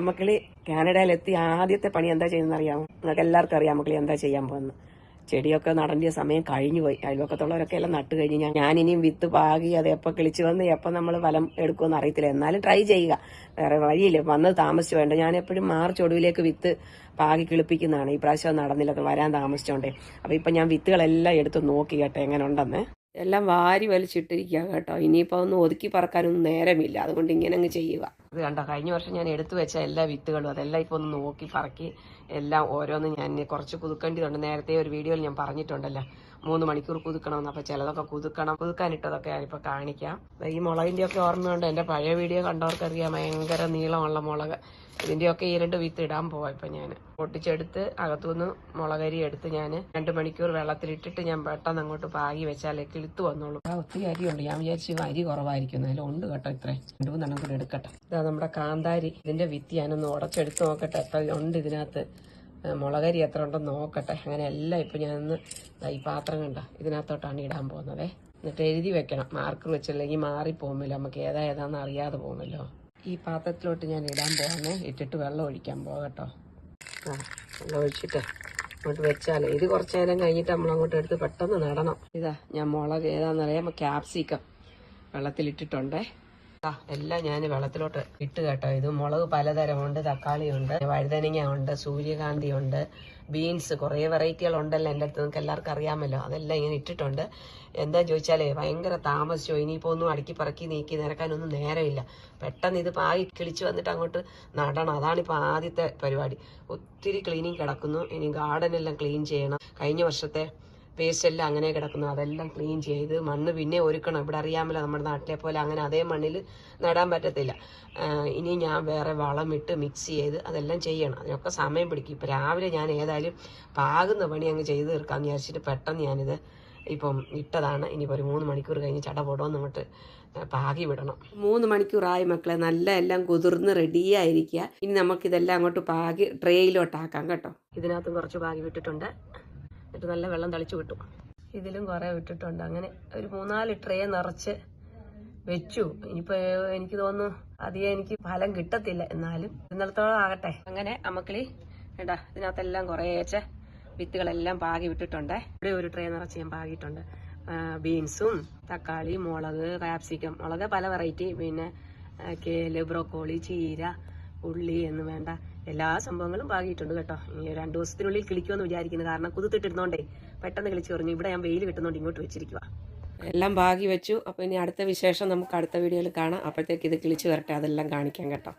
മക്കളി കാനഡയിലെത്തി ആദ്യത്തെ പണി എന്താ ചെയ്യുന്നത് അറിയാമോ നിങ്ങൾക്ക് എല്ലാവർക്കും അറിയാം മക്കളി എന്താ ചെയ്യാൻ പോകുന്നത്. ചെടിയൊക്കെ നടേണ്ട സമയം കഴിഞ്ഞു പോയി. അയൽവക്കത്തുള്ളവരൊക്കെ എല്ലാം നട്ടു കഴിഞ്ഞ് ഞാൻ ഞാനിനിയും വിത്ത് പാകി അത് എപ്പോൾ കിളിച്ചു വന്ന് എപ്പോൾ നമ്മൾ ഫലം എടുക്കുമെന്ന് അറിയത്തില്ല. എന്നാലും ട്രൈ ചെയ്യുക. വേറെ വഴിയില്ല. വന്നത് താമസിച്ചു വേണ്ട. ഞാൻ എപ്പോഴും മാർച്ച് ഒടുവിലേക്ക് വിത്ത് പാകി കിളിപ്പിക്കുന്നതാണ്. ഈ പ്രാവശ്യം നടന്നില്ല. വരാൻ താമസിച്ചോണ്ടേ. അപ്പോൾ ഇപ്പം ഞാൻ വിത്തുകളെല്ലാം എടുത്ത് നോക്കി കേട്ടെ എങ്ങനെ ഉണ്ടെന്ന് എല്ലാം വാരി വലിച്ചിട്ടിരിക്കുക കേട്ടോ. ഇനിയിപ്പോൾ ഒന്ന് ഒതുക്കി പറക്കാനൊന്നും നേരമില്ല. അതുകൊണ്ട് ഇങ്ങനെ അങ്ങ് ചെയ്യുക. ഇത് കണ്ടോ? കഴിഞ്ഞ വർഷം ഞാൻ എടുത്തു വെച്ച എല്ലാ വിത്തുകളും അതെല്ലാം ഇപ്പോൾ ഒന്ന് നോക്കി പറക്കി എല്ലാം ഓരോന്ന് ഞാൻ കുറച്ച് കുതുക്കേണ്ടതുണ്ട് നേരത്തെ ഒരു വീഡിയോയിൽ ഞാൻ പറഞ്ഞിട്ടുണ്ടല്ലോ മൂന്ന് മണിക്കൂർ കുതുക്കണമെന്ന് അപ്പോൾ ചിലതൊക്കെ കുതുക്കണം കുതുക്കാനിട്ടതൊക്കെ ഞാനിപ്പോൾ കാണിക്കാം. ഈ മുളകിന്റെയൊക്കെ ഓർമ്മയുണ്ട്. എന്റെ പഴയ വീഡിയോ കണ്ടവർക്കറിയാം. ഭയങ്കര നീളമുള്ള മുളക്. ഇതിന്റെയൊക്കെ ഈ രണ്ട് വിത്ത് ഇടാൻ പോവാ ഇപ്പം ഞാൻ പൊട്ടിച്ചെടുത്ത് അകത്തുനിന്ന് മുളകരി എടുത്ത് ഞാൻ രണ്ട് മണിക്കൂർ വെള്ളത്തിലിട്ടിട്ട് ഞാൻ പെട്ടെന്ന് അങ്ങോട്ട് പാകി വെച്ചാലേ കിളുത്ത് വന്നോളൂ. ആ ഒത്തിരി അരിയുണ്ട്. ഞാൻ വിചാരിച്ചു അരി കുറവായിരിക്കും അതിൽ ഉണ്ട് കേട്ടോ ഇത്രയും. രണ്ട് മൂന്നെണ്ണം കൂടെ എടുക്കട്ടെ. ഇതാ നമ്മുടെ കാന്താരി. ഇതിന്റെ വിത്ത് ഞാനൊന്ന് ഉടച്ചെടുത്ത് നോക്കട്ടെ. എത്ര ഉണ്ട് ഇതിനകത്ത്? മുളകരി എത്ര ഉണ്ടെന്ന് നോക്കട്ടെ. അങ്ങനെ എല്ലാം ഇപ്പം ഞാനൊന്ന് ഈ പാത്രം കണ്ട. ഇതിനകത്തോട്ടാണ് ഇടാൻ പോകുന്നത്. എന്നിട്ട് എഴുതി വെക്കണം. മാർക്കർ വെച്ചില്ലെങ്കിൽ മാറിപ്പോകുമല്ലോ നമുക്ക് ഏതാ ഏതാന്ന് അറിയാതെ പോകുമല്ലോ. ഈ പാത്രത്തിലോട്ട് ഞാൻ ഇടാൻ പോകുന്നേ. ഇട്ടിട്ട് വെള്ളം ഒഴിക്കാൻ പോകട്ടോ ആ വെള്ളം ഒഴിച്ചിട്ട് അങ്ങോട്ട് വെച്ചാലേ. ഇത് കുറച്ച് നേരം കഴിഞ്ഞിട്ട് നമ്മൾ അങ്ങോട്ട് എടുത്ത് പെട്ടെന്ന് നടണം. ഇതാ ഞാൻ മുളക് ഏതാണെന്നറിയാം ക്യാപ്സിക്കം വെള്ളത്തിലിട്ടിട്ടുണ്ടേ. എല്ലാം ഞാൻ വെള്ളത്തിലോട്ട് ഇട്ട് കേട്ടോ. ഇത് മുളക് പലതരമുണ്ട് തക്കാളിയുണ്ട് വഴുതനങ്ങ ഉണ്ട് സൂര്യകാന്തി ഉണ്ട് ബീൻസ് കുറേ വെറൈറ്റികൾ ഉണ്ടല്ലോ എന്റെ അടുത്ത് നിങ്ങൾക്ക് എല്ലാവർക്കും അറിയാമല്ലോ. അതെല്ലാം ഇങ്ങനെ ഇട്ടിട്ടുണ്ട്. എന്താ ചോദിച്ചാലേ ഭയങ്കര താമസിച്ചോ ഇനിയിപ്പോൾ ഒന്നും അടുക്കി പറക്കി നീക്കി നിരക്കാനൊന്നും നേരമില്ല. പെട്ടെന്ന് ഇത് പാകി കിളിച്ച് വന്നിട്ട് അങ്ങോട്ട് നടണം. അതാണിപ്പോൾ ആദ്യത്തെ പരിപാടി. ഒത്തിരി ക്ലീനിങ് കിടക്കുന്നു. ഇനി ഗാർഡൻ എല്ലാം ക്ലീൻ ചെയ്യണം. കഴിഞ്ഞ വർഷത്തെ വേസ്റ്റ് എല്ലാം അങ്ങനെ കിടക്കുന്നു. അതെല്ലാം ക്ലീൻ ചെയ്ത് മണ്ണ് പിന്നെ ഒരുക്കണം. ഇവിടെ അറിയാമല്ലോ നമ്മുടെ നാട്ടിലെ പോലെ അങ്ങനെ അതേ മണ്ണിൽ നടാൻ പറ്റത്തില്ല. ഇനി ഞാൻ വേറെ വളമിട്ട് മിക്സ് ചെയ്ത് അതെല്ലാം ചെയ്യണം. അതിനൊക്കെ സമയം പിടിക്കും. ഇപ്പം രാവിലെ ഞാൻ ഏതായാലും പാകുന്ന പണി അങ്ങ് ചെയ്ത് തീർക്കാമെന്ന് വിചാരിച്ചിട്ട് പെട്ടെന്ന് ഞാനിത് ഇപ്പം ഇട്ടതാണ്. ഇനിയിപ്പോൾ ഒരു മൂന്ന് മണിക്കൂർ കഴിഞ്ഞ് ചട പൊടോന്ന് അങ്ങോട്ട് പാകി വിടണം. മൂന്ന് മണിക്കൂറായി മക്കളെ. നല്ല എല്ലാം കുതിർന്ന് റെഡിയായിരിക്കുക ഇനി നമുക്കിതെല്ലാം അങ്ങോട്ട് പാകി ട്രേയിലോട്ടാക്കാം കേട്ടോ. ഇതിനകത്തും കുറച്ച് പാകി വിട്ടിട്ടുണ്ട്. എന്നിട്ട് നല്ല വെള്ളം തളിച്ചു വിട്ടു. ഇതിലും കുറേ വിട്ടിട്ടുണ്ട്. അങ്ങനെ ഒരു മൂന്നാൽ ട്രേ നിറച്ച് വെച്ചു. ഇനിയിപ്പോ എനിക്ക് തോന്നുന്നു അധികം എനിക്ക് ഫലം കിട്ടത്തില്ല. എന്നാലും ഇന്നലത്തോളം ആകട്ടെ. അങ്ങനെ അമ്മക്കിളി ഏട്ടാ ഇതിനകത്തെല്ലാം കുറേശ്ശെ വിത്തുകളെല്ലാം പാകി വിട്ടിട്ടുണ്ട്. ഇവിടെ ഒരു ട്രേ നിറച്ച് ഞാൻ പാകിയിട്ടുണ്ട്. ബീൻസും തക്കാളി മുളക് കാപ്സിക്കം മുളക് പല വെറൈറ്റി. പിന്നെ കേൽ ബ്രോക്കോളി ചീര ഉള്ളി എന്ന് വേണ്ട എല്ലാ സംഭവങ്ങളും പാകിയിട്ടുണ്ട് കേട്ടോ. ഇനി രണ്ടു ദിവസത്തിനുള്ളിൽ കിളിക്കുമെന്ന് വിചാരിക്കുന്നു. കാരണം കുതിത്തിട്ടിരുന്നോണ്ടേ പെട്ടെന്ന് കിളിച്ചു പറഞ്ഞു ഇവിടെ ഞാൻ വെയിൽ കിട്ടുന്നോണ്ട് ഇങ്ങോട്ട് വെച്ചിരിക്കുക എല്ലാം ഭാഗി വെച്ചു അപ്പോൾ ഇനി അടുത്ത വിശേഷം നമുക്ക് അടുത്ത വീഡിയോയിൽ കാണാം. അപ്പോഴത്തേക്ക് ഇത് കിളിച്ചു വരട്ടെ. അതെല്ലാം കാണിക്കാം കേട്ടോ.